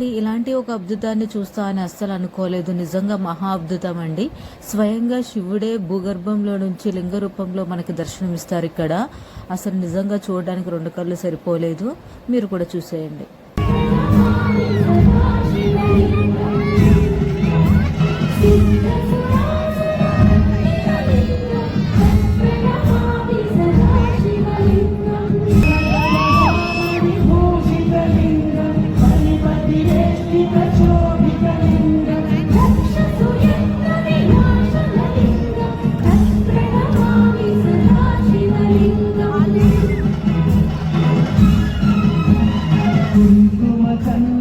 ఏంటండి ఇలాంటి ఒక అద్భుతాన్ని చూస్తా అని అస్సలు అనుకోలేదు. నిజంగా మహా అద్భుతం అండి. స్వయంగా శివుడే భూగర్భంలో నుంచి లింగ రూపంలో మనకి దర్శనమిస్తారు ఇక్కడ. అసలు నిజంగా చూడడానికి రెండు కళ్ళు సరిపోలేదు. మీరు కూడా చూసేయండి. famille.